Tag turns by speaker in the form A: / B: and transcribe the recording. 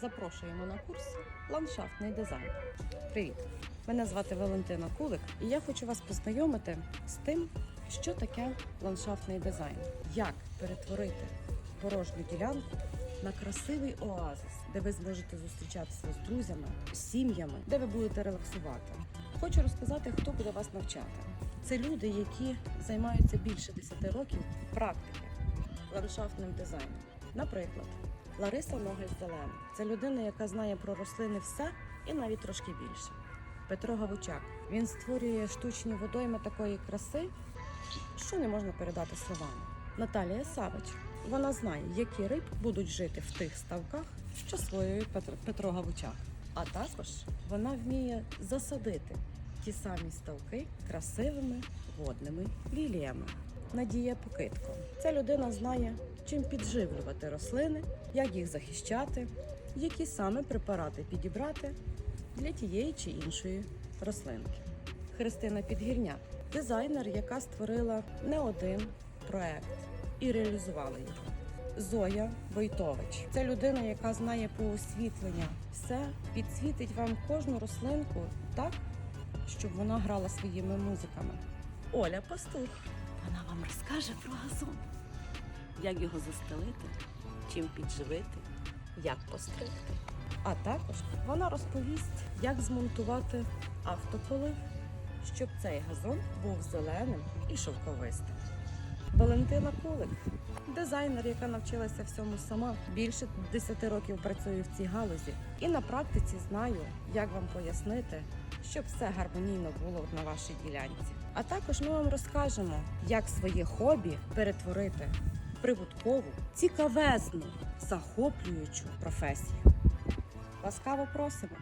A: запрошуємо на курс ландшафтний дизайн. Привіт! Мене звати Валентина Кулик, і я хочу вас познайомити з тим, що таке ландшафтний дизайн, як перетворити порожню ділянку на красивий оазис, де ви зможете зустрічатися з друзями, з сім'ями, де ви будете релаксувати. Хочу розказати, хто буде вас навчати. Це люди, які займаються більше 10 років практики ландшафтним дизайном. Наприклад, Лариса Ногель Зелена це людина, яка знає про рослини все і навіть трошки більше. Петро Гавучак він створює штучні водойми такої краси, що не можна передати словами. Наталія Савич вона знає, які риб будуть жити в тих ставках, що Петро, Петро Гавучак. А також вона вміє засадити ті самі ставки красивими водними ліліями. Надія Покитко. Ця людина знає, чим підживлювати рослини, як їх захищати, які саме препарати підібрати для тієї чи іншої рослинки. Христина Підгірняк дизайнер, яка створила не один проект і реалізувала його. Зоя Войтович це людина, яка знає про освітлення. Все підсвітить вам кожну рослинку так, щоб вона грала своїми музиками. Оля Пастух. Вона вам розкаже про газон, як його застелити, чим підживити, як постригти. А також вона розповість, як змонтувати автополив, щоб цей газон був зеленим і шовковистим. Валентина Кулик, дизайнер, яка навчилася всьому сама. Більше 10 років працюю в цій галузі і на практиці знаю, як вам пояснити, щоб все гармонійно було на вашій ділянці. А також ми вам розкажемо, як своє хобі перетворити в прибуткову, цікавезну, захоплюючу професію. Ласкаво просимо!